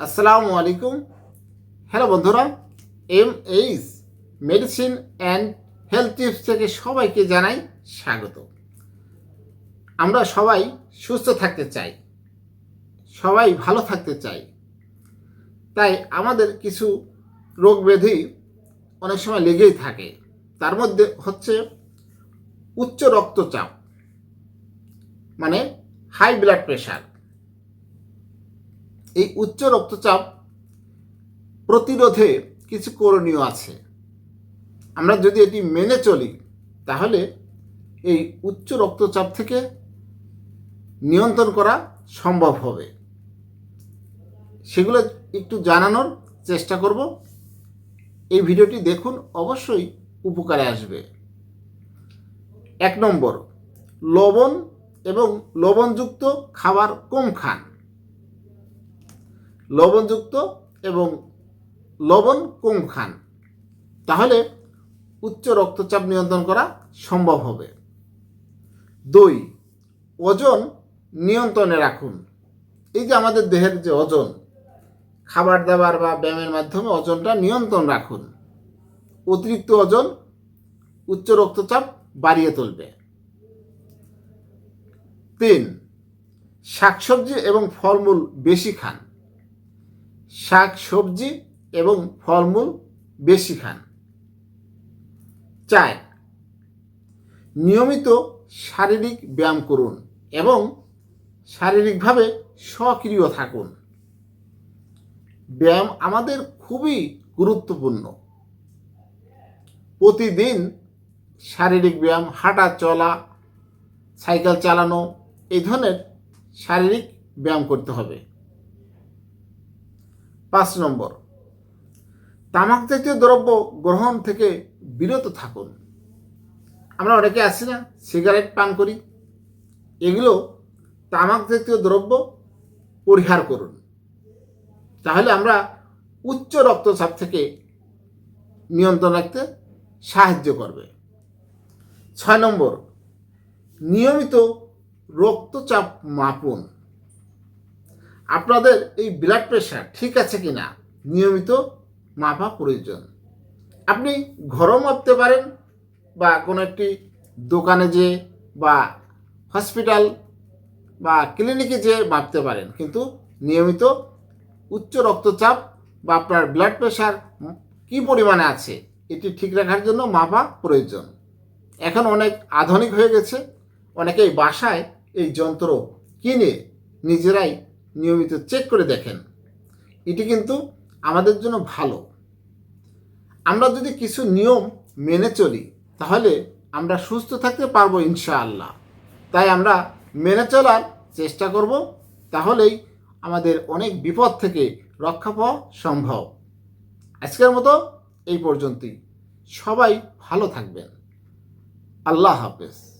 আসসালামু আলাইকুম। হ্যালো বন্ধুরা M H medicine and health tips থেকে সবাইকে জানাই স্বাগত। আমরা সবাই সুস্থ থাকতে চাই, সবাই ভালো থাকতে চাই। তাই আমাদের কিছু রোগ ব্যাধি অনেক সময় লেগেই থাকে। তার মধ্যে হচ্ছে উচ্চ রক্তচাপ মানে হাই ব্লাড প্রেশার এই উচ্চ রক্তচাপ প্রতিরোধে কিছু করণীয় আছে। আমরা যদি এটি মেনে চলি, তাহলে এই উচ্চ রক্তচাপ থেকে নিয়ন্ত্রণ করা সম্ভব হবে। সেগুলো একটু জানানোর চেষ্টা করব। এই ভিডিওটি দেখুন, অবশ্যই উপকারে আসবে। এক নম্বর, লবণ এবং লবণযুক্ত খাবার কম খান। লবণযুক্ত এবং লবণ কম খান। তাহলে উচ্চ রক্তচাপ নিয়ন্ত্রণ করা সম্ভব হবে। দুই, ওজন নিয়ন্ত্রণে রাখুন। এই যে আমাদের দেহের যে ওজন, খাবার দাবার বা ব্যায়ামের মাধ্যমে ওজনটা নিয়ন্ত্রণ রাখুন। অতিরিক্ত ওজন উচ্চ রক্তচাপ বাড়িয়ে তুলবে। তিন, শাকসবজি এবং ফলমূল বেশি খান। শাক, সবজি এবং ফলমূল বেশি খান। চার, নিয়মিত শারীরিক ব্যায়াম করুন এবং শারীরিকভাবে সক্রিয় থাকুন। ব্যায়াম আমাদের খুবই গুরুত্বপূর্ণ। প্রতিদিন শারীরিক ব্যায়াম, হাঁটা, চলা, সাইকেল চালানো, এই ধরনের শারীরিক ব্যায়াম করতে হবে। পাঁচ নম্বর। তামাক জাতীয় দ্রব্য গ্রহণ থেকে বিরত থাকুন। আমরা অনেকে আছি না, সিগারেট পান করি এগুলো তামাক জাতীয় দ্রব্য পরিহার করুন। তাহলে আমরা উচ্চ রক্তচাপ থেকে নিয়ন্ত্রণ রাখতে সাহায্য করবে। ছয় নম্বর, নিয়মিত রক্তচাপ মাপুন। আপনাদের এই ব্লাড প্রেশার ঠিক আছে কি না নিয়মিত মাপা প্রয়োজন। আপনি ঘরও মাপতে পারেন বা কোনো একটি দোকানে যে বা হসপিটাল বা ক্লিনিকে যে মাপতে পারেন। কিন্তু নিয়মিত উচ্চ রক্তচাপ বা আপনার ব্লাড প্রেশার কী পরিমাণে আছে, এটি ঠিক রাখার জন্য মাপা প্রয়োজন। এখন অনেক আধুনিক হয়ে গেছে। অনেকেই বাসায় এই যন্ত্র কিনে নিজেরাই নিয়মিত চেক করে দেখেন। এটি কিন্তু আমাদের জন্য ভালো। আমরা যদি কিছু নিয়ম মেনে চলি, তাহলে আমরা সুস্থ থাকতে পারব ইনশাআল্লাহ। তাই আমরা মেনে চলার চেষ্টা করব, তাহলেই আমাদের অনেক বিপদ থেকে রক্ষা পাওয়া সম্ভব। আজকের মতো এই পর্যন্তই। সবাই ভালো থাকবেন। আল্লাহ হাফেজ।